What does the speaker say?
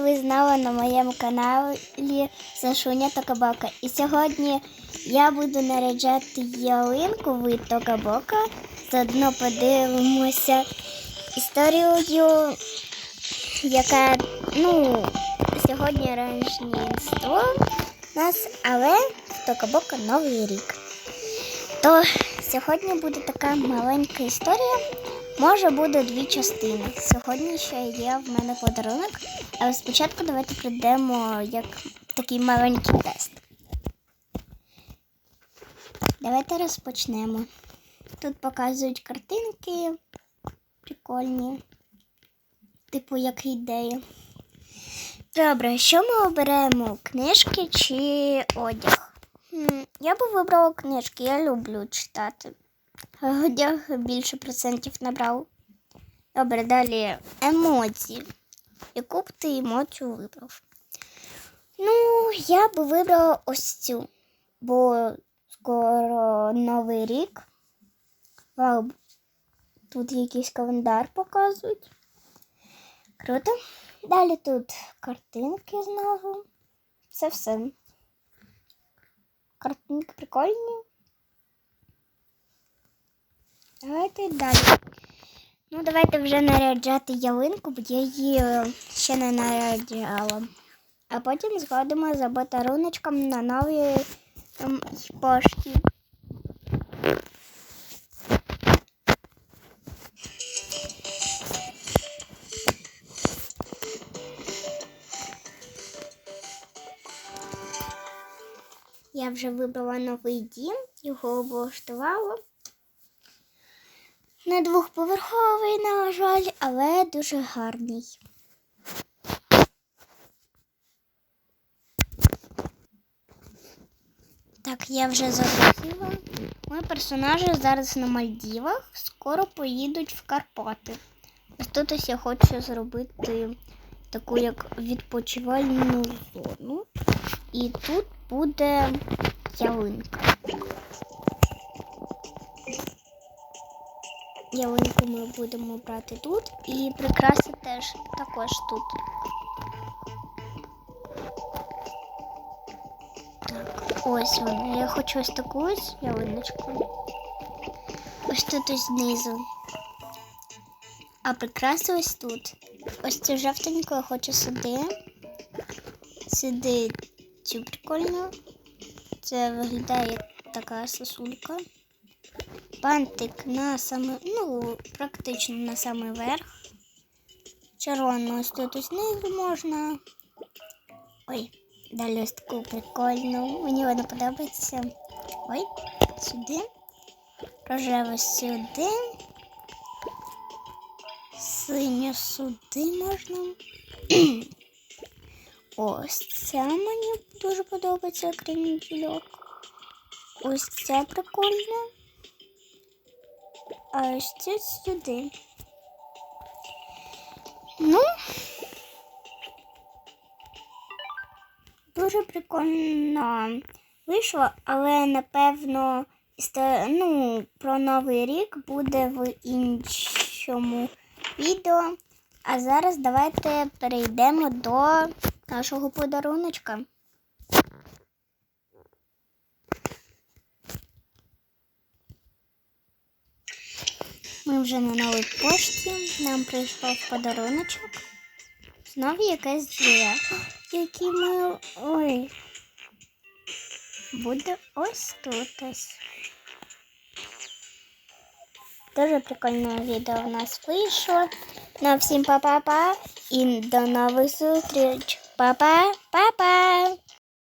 Ви знали на моєму каналі Сашуня Токабока. І сьогодні я буду наряджати ялинку в Токабока. Заодно подивимося історію, яка ну, сьогодні ранжнінство у нас, але в Токабока Новий рік. То сьогодні буде така маленька історія. Може буде дві частини. Сьогодні ще є в мене подарунок, але спочатку давайте прийдемо як такий маленький тест. Давайте розпочнемо. Тут показують картинки прикольні, типу як ідея. Добре, що ми оберемо? Книжки чи одяг? Я би вибрала книжки, я люблю читати. Одяг більше процентів набрав. Добре, далі емоції. Яку б ти емоцію вибрав? Ну, я би вибрала ось цю, бо скоро Новий рік. Вау, тут якийсь календар показують. Круто. Далі тут картинки знову. Це все. Картинки прикольні. Давайте далі. Ну, давайте вже наряджати ялинку, бо я її ще не наряджала. А потім згодимо за батаруночком на новій пошті. Я вже вибрала новий дім, його облаштувала. Не двохповерховий, на жаль, але дуже гарний. Так, я вже захотіла. Мої персонажі зараз на Мальдівах, скоро поїдуть в Карпати. Ось тут ось я хочу зробити таку як відпочивальну зону. І тут буде ялинка. Ялинку ми будемо брати тут і прикраси теж також тут. Так, ось вона. Я хочу ось таку ось ялиночку. Ось тут ось знизу. А прикраси ось тут. Ось цю жовтеньку я хочу сюди. Сюди цю прикольну. Це виглядає така сосулька бантик на саме, ну, практично на самий верх. Червону ось тут знизу можна. Ой, далі ось таку прикольну. Мені вона подобається. Ой, сюди. Рожево сюди. Синю сюди можна. Ось ця мені дуже подобається крінжільок. Ось ця прикольна а ось це сюди. Ну, дуже прикольно вийшло, але напевно ну, про Новий рік буде в іншому відео. А зараз давайте перейдемо до нашого подаруночка. Ми вже на новій пошті. Нам прийшов подаруночок. Знову якесь дві. Які ми... Ой. Буде ось тут ось. Дуже прикольне відео у нас вийшло. На всім па-па-па і до нових зустріч. Papa, papa.